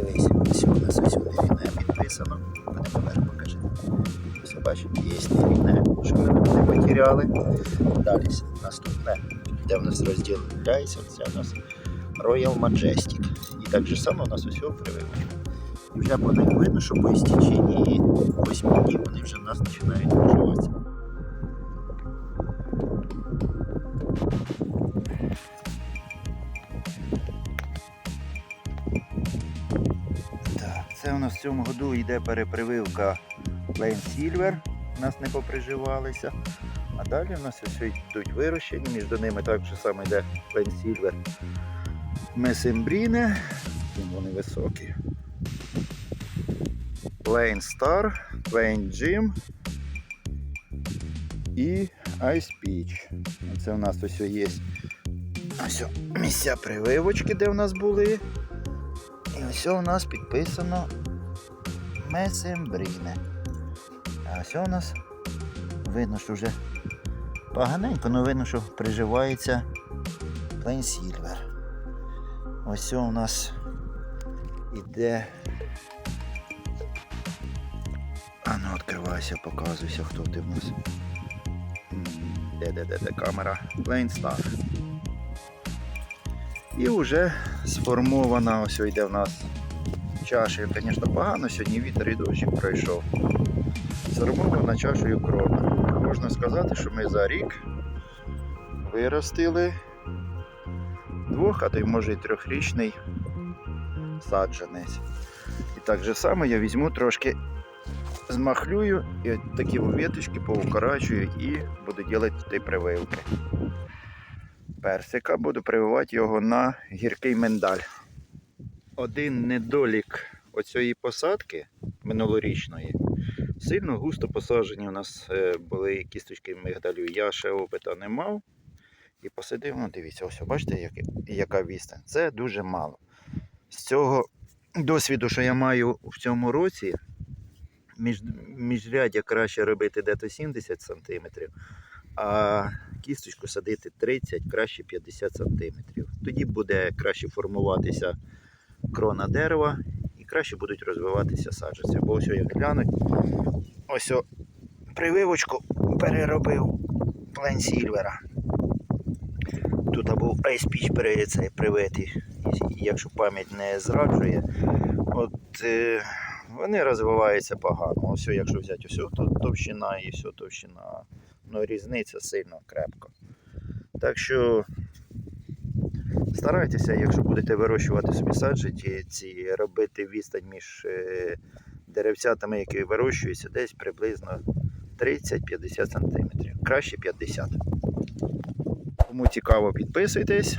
дивись, ось у нас ось нерівне підписано. Мене поверх покажи. Ось бачите, є нерівне, що ми не потеряли. Далі наступне, де в нас розділяється, це у нас Royal Majestic. І так же само у нас ось його. І вже по них видно, що по істеченні 8 днів вони вже в нас починають нас в цьому году йде перепрививка Plain Silver. У нас не поприживалися. А далі у нас ось йдуть вирощені, між ними так же само йде Plain Silver. Месембріне, вони високі. Plain Star, Plain Jim і Ice Peach. Це у нас ось є ось місця прививочки, де у нас були. І ось у нас підписано Месембріне. А ось у нас видно, що вже поганенько, але видно, що приживається Silver. Ось у нас іде. А ну відкривайся, показуйся, хто ти в нас. Де, де, де, де камера? Star. І вже сформована, ось йде в нас чаша, звісно, погано, сьогодні вітер і дощик пройшов. Сформована чашею крона. Можна сказати, що ми за рік виростили двох, а то й може й трьохрічний саджанець. І так же само я візьму трошки змахлюю і такі веточки поукорачую і буду робити прививки. Персика буду прививати його на гіркий миндаль. Один недолік оцієї посадки минулорічної. Сильно густо посаджені у нас е, були кісточки мигдалю. Я ще опита не мав. І посадив, ну дивіться, ось бачите, як, яка відстань. Це дуже мало. З цього досвіду, що я маю в цьому році, між, міжряддя краще робити дето 70 см, а кісточку садити 30, краще 50 см. Тоді буде краще формуватися крона дерева і краще будуть розвиватися саджанці. Бо ось як глянуть, ось прививочку переробив Плен Сільвера. Тут був цей, привитий, якщо пам'ять не зраджує. От е, вони розвиваються погано. Ось якщо взяти ось тут товщина і ось товщина, ну різниця сильно крепко. Так що старайтеся, якщо будете вирощувати собі саджанці, ці робити відстань між е, деревцятами, які вирощуються, десь приблизно 30-50 см. Краще 50 Кому цікаво, підписуйтесь,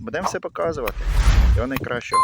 будемо все показувати. Всього найкращого.